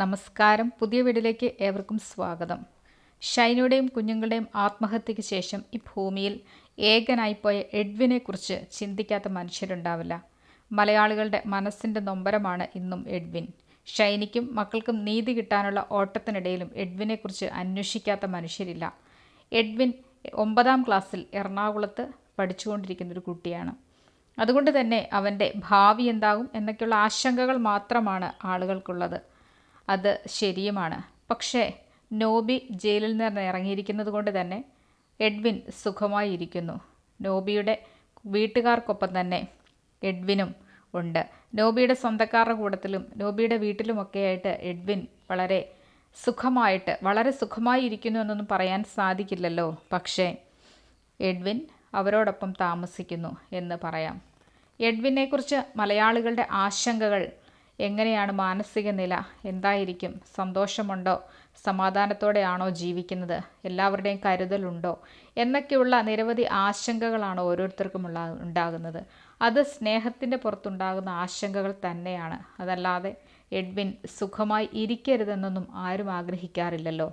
നമസ്കാരം. പുതിയ വീടിലേക്ക് ഏവർക്കും സ്വാഗതം. ഷൈനയുടെയും കുഞ്ഞുങ്ങളുടെയും ആത്മഹത്യയ്ക്ക് ശേഷം ഈ ഭൂമിയിൽ ഏകനായിപ്പോയ എഡ്വിനെക്കുറിച്ച് ചിന്തിക്കാത്ത മനുഷ്യരുണ്ടാവില്ല. മലയാളികളുടെ മനസ്സിന്റെ നൊമ്പരമാണ് ഇന്നും എഡ്വിൻ. ഷൈനിക്കും മക്കൾക്കും നീതി കിട്ടാനുള്ള ഓട്ടത്തിനിടയിലും എഡ്വിനെക്കുറിച്ച് അന്വേഷിക്കാത്ത മനുഷ്യരില്ല. എഡ്വിൻ ഒമ്പതാം ക്ലാസ്സിൽ എറണാകുളത്ത് പഠിച്ചുകൊണ്ടിരിക്കുന്ന ഒരു കുട്ടിയാണ്. അതുകൊണ്ട് തന്നെ അവന്റെ ഭാവി എന്താകും എന്നൊക്കെയുള്ള ആശങ്കകൾ മാത്രമാണ് ആളുകൾക്കുള്ളത്. അത് ശരിയുമാണ്. പക്ഷേ നോബി ജയിലിൽ നിന്ന് ഇറങ്ങിയിരിക്കുന്നത് കൊണ്ട് തന്നെ എഡ്വിൻ സുഖമായിരിക്കുന്നു. നോബിയുടെ വീട്ടുകാർക്കൊപ്പം തന്നെ എഡ്വിനും ഉണ്ട്. നോബിയുടെ സ്വന്തക്കാരുടെ കൂട്ടത്തിലും നോബിയുടെ വീട്ടിലുമൊക്കെയായിട്ട് എഡ്വിൻ വളരെ സുഖമായിട്ട് വളരെ സുഖമായിരിക്കുന്നു എന്നൊന്നും പറയാൻ സാധിക്കില്ലല്ലോ. പക്ഷേ എഡ്വിൻ അവരോടൊപ്പം താമസിക്കുന്നു എന്ന് പറയാം. എഡ്വിനെക്കുറിച്ച് മലയാളികളുടെ ആശങ്കകൾ എങ്ങനെയാണ് മാനസിക നില? എന്തായിരിക്കും? സന്തോഷമുണ്ടോ? സമാധാനത്തോടെയാണോ ജീവിക്കുന്നത്? എല്ലാവരുടെയും കരുതലുണ്ടോ? എന്നൊക്കെയുള്ള നിരവധി ആശങ്കകളാണ് ഓരോരുത്തർക്കും ഉള്ള ഉണ്ടാകുന്നത്. അത് സ്നേഹത്തിന്റെ പുറത്തുണ്ടാകുന്ന ആശങ്കകൾ തന്നെയാണ്. അതല്ലാതെ എഡ്വിൻ സുഖമായി ഇരിക്കരുതെന്നൊന്നും ആരും ആഗ്രഹിക്കാറില്ലല്ലോ.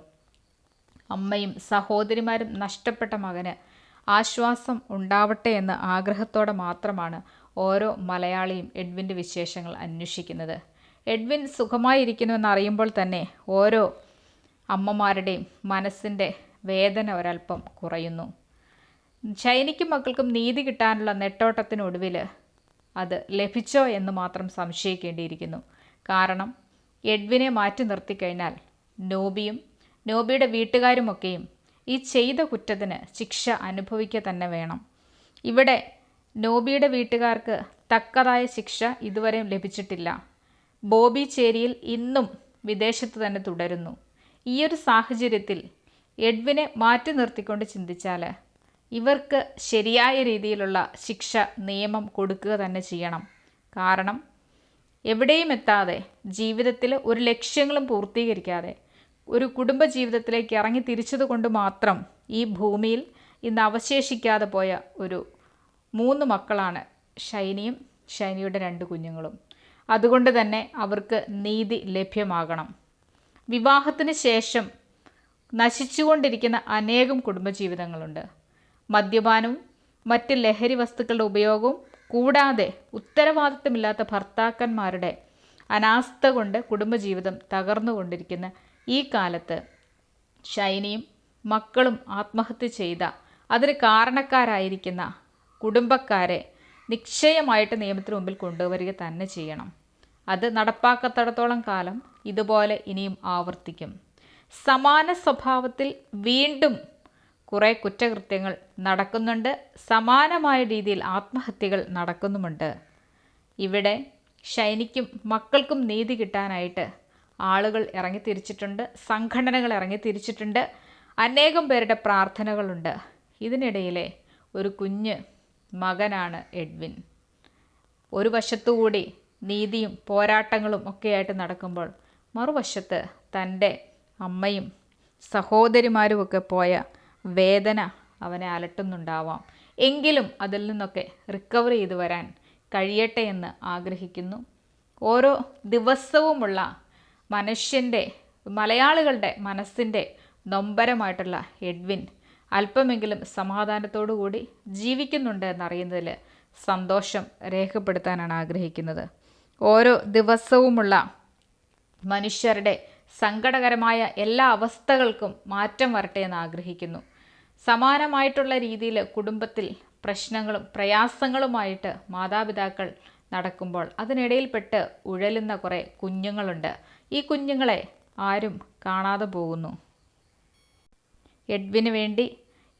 അമ്മയും സഹോദരിമാരും നഷ്ടപ്പെട്ട മകന് ആശ്വാസം ഉണ്ടാവട്ടെ എന്ന ആഗ്രഹത്തോടെ മാത്രമാണ് ഓരോ മലയാളിയും എഡ്വിന്റെ വിശേഷങ്ങൾ അന്വേഷിക്കുന്നത്. എഡ്വിൻ സുഖമായിരിക്കുന്നുവെന്ന് അറിയുമ്പോൾ തന്നെ ഓരോ അമ്മമാരുടെയും മനസ്സിന്റെ വേദന ഒരൽപ്പം കുറയുന്നു. ചൈനയ്ക്കും മക്കൾക്കും നീതി കിട്ടാനുള്ള നെട്ടോട്ടത്തിനൊടുവിൽ അത് ലഭിച്ചോ എന്ന് മാത്രം സംശയിക്കേണ്ടിയിരിക്കുന്നു. കാരണം എഡ്വിനെ മാറ്റി നിർത്തിക്കഴിഞ്ഞാൽ നോബിയും നോബിയുടെ വീട്ടുകാരുമൊക്കെയും ഈ ചെയ്ത കുറ്റത്തിന് ശിക്ഷ അനുഭവിക്കുക തന്നെ വേണം. ഇവിടെ നോബിയുടെ വീട്ടുകാർക്ക് തക്കതായ ശിക്ഷ ഇതുവരെയും ലഭിച്ചിട്ടില്ല. ബോബി ചേരിയിൽ ഇന്നും വിദേശത്ത് തന്നെ തുടരുന്നു. ഈയൊരു സാഹചര്യത്തിൽ എഡ്വിനെ മാറ്റി നിർത്തിക്കൊണ്ട് ചിന്തിച്ചാൽ ഇവർക്ക് ശരിയായ രീതിയിലുള്ള ശിക്ഷ നിയമം കൊടുക്കുക തന്നെ ചെയ്യണം. കാരണം എവിടെയും എത്താതെ ജീവിതത്തിൽ ഒരു ലക്ഷ്യങ്ങളും പൂർത്തീകരിക്കാതെ ഒരു കുടുംബ ജീവിതത്തിലേക്ക് ഇറങ്ങി തിരിച്ചതുകൊണ്ട് മാത്രം ഈ ഭൂമിയിൽ ഇന്ന് അവശേഷിക്കാതെ പോയ ഒരു മൂന്ന് മക്കളാണ് ഷൈനിയും ഷൈനിയുടെ രണ്ട് കുഞ്ഞുങ്ങളും. അതുകൊണ്ട് തന്നെ അവർക്ക് നീതി ലഭ്യമാകണം. വിവാഹത്തിന് ശേഷം നശിച്ചുകൊണ്ടിരിക്കുന്ന അനേകം കുടുംബജീവിതങ്ങളുണ്ട്. മദ്യപാനവും മറ്റ് ലഹരി വസ്തുക്കളുടെ ഉപയോഗവും കൂടാതെ ഉത്തരവാദിത്തമില്ലാത്ത ഭർത്താക്കന്മാരുടെ അനാസ്ഥ കൊണ്ട് കുടുംബജീവിതം തകർന്നുകൊണ്ടിരിക്കുന്ന ഈ കാലത്ത് ഷൈനിയും മക്കളും ആത്മഹത്യ ചെയ്ത അതിന് കാരണക്കാരായിരിക്കുന്ന കുടുംബക്കാരെ നിശ്ചയമായിട്ട് നിയമത്തിന് മുമ്പിൽ കൊണ്ടുവരിക തന്നെ ചെയ്യണം. അത് നടപ്പാക്കത്തടത്തോളം കാലം ഇതുപോലെ ഇനിയും ആവർത്തിക്കും. സമാന സ്വഭാവത്തിൽ വീണ്ടും കുറേ കുറ്റകൃത്യങ്ങൾ നടക്കുന്നുണ്ട്. സമാനമായ രീതിയിൽ ആത്മഹത്യകൾ നടക്കുന്നുമുണ്ട്. ഇവിടെ ഷൈനിക്കും മക്കൾക്കും നീതി കിട്ടാനായിട്ട് ആളുകൾ ഇറങ്ങി തിരിച്ചിട്ടുണ്ട് സംഘടനകൾ ഇറങ്ങി തിരിച്ചിട്ടുണ്ട് അനേകം പേരുടെ പ്രാർത്ഥനകളുണ്ട്. ഇതിനിടയിലെ ഒരു കുഞ്ഞ് മകനാണ് എഡ്വിൻ. ഒരു വശത്തുകൂടി നീതിയും പോരാട്ടങ്ങളും ഒക്കെയായിട്ട് നടക്കുമ്പോൾ മറുവശത്ത് തന്റെ അമ്മയും സഹോദരിമാരുമൊക്കെ പോയ വേദന അവനെ അലട്ടുന്നുണ്ടാവാം. എങ്കിലും അതിൽ നിന്നൊക്കെ റിക്കവർ ചെയ്തു വരാൻ കഴിയട്ടെ എന്ന് ആഗ്രഹിക്കുന്നു. ഓരോ ദിവസവുമുള്ള മനുഷ്യന്റെ മലയാളികളുടെ മനസ്സിന്റെ നൊമ്പരമായിട്ടുള്ള എഡ്വിൻ അല്പമെങ്കിലും സമാധാനത്തോടു കൂടി ജീവിക്കുന്നുണ്ട് എന്നറിയുന്നതിൽ സന്തോഷം രേഖപ്പെടുത്താനാണ് ആഗ്രഹിക്കുന്നത്. ഓരോ ദിവസവുമുള്ള മനുഷ്യരുടെ സങ്കടകരമായ എല്ലാ അവസ്ഥകൾക്കും മാറ്റം വരട്ടെ എന്ന് ആഗ്രഹിക്കുന്നു. സമാനമായിട്ടുള്ള രീതിയിൽ കുടുംബത്തിൽ പ്രശ്നങ്ങളും പ്രയാസങ്ങളുമായിട്ട് മാതാപിതാക്കൾ നടക്കുമ്പോൾ അതിനിടയിൽപ്പെട്ട് ഉഴലുന്ന കുറേ കുഞ്ഞുങ്ങളുണ്ട്. ഈ കുഞ്ഞുങ്ങളെ ആരും കാണാതെ പോകുന്നു. എഡ്വിന് വേണ്ടി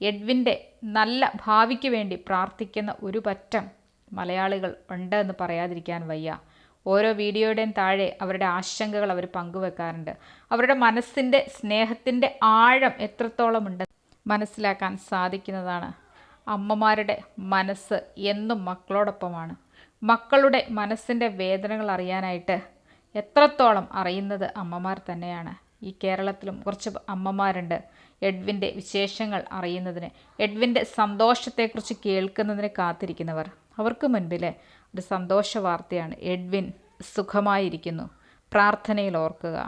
എഡ്വിന്റെ നല്ല ഭാവിക്ക് വേണ്ടി പ്രാർത്ഥിക്കുന്ന ഒരു പറ്റം മലയാളികൾ ഉണ്ട് എന്ന് പറയാതിരിക്കാൻ വയ്യ. ഓരോ വീഡിയോയുടെയും താഴെ അവരുടെ ആശങ്കകൾ അവർ പങ്കുവെക്കാറുണ്ട്. അവരുടെ മനസ്സിന്റെ സ്നേഹത്തിന്റെ ആഴം എത്രത്തോളം ഉണ്ട് മനസ്സിലാക്കാൻ സാധിക്കുന്നതാണ്. അമ്മമാരുടെ മനസ്സ് എന്നും മക്കളോടൊപ്പമാണ്. മക്കളുടെ മനസ്സിന്റെ വേദനകൾ അറിയാനായിട്ട് എത്രത്തോളം അറിയുന്നത് അമ്മമാർ തന്നെയാണ്. ഈ കേരളത്തിലും കുറച്ച് അമ്മമാരുണ്ട്. എഡ്വിന്റെ വിശേഷങ്ങൾ അറിയുന്നതിന് എഡ്വിന്റെ സന്തോഷത്തെക്കുറിച്ച് കേൾക്കുന്നതിന് കാത്തിരിക്കുന്നവർ അവർക്ക് മുൻപിലെ ഒരു സന്തോഷ വാർത്തയാണ്. എഡ്വിൻ സുഖമായിരിക്കുന്നു. പ്രാർത്ഥനയിൽ ഓർക്കുക.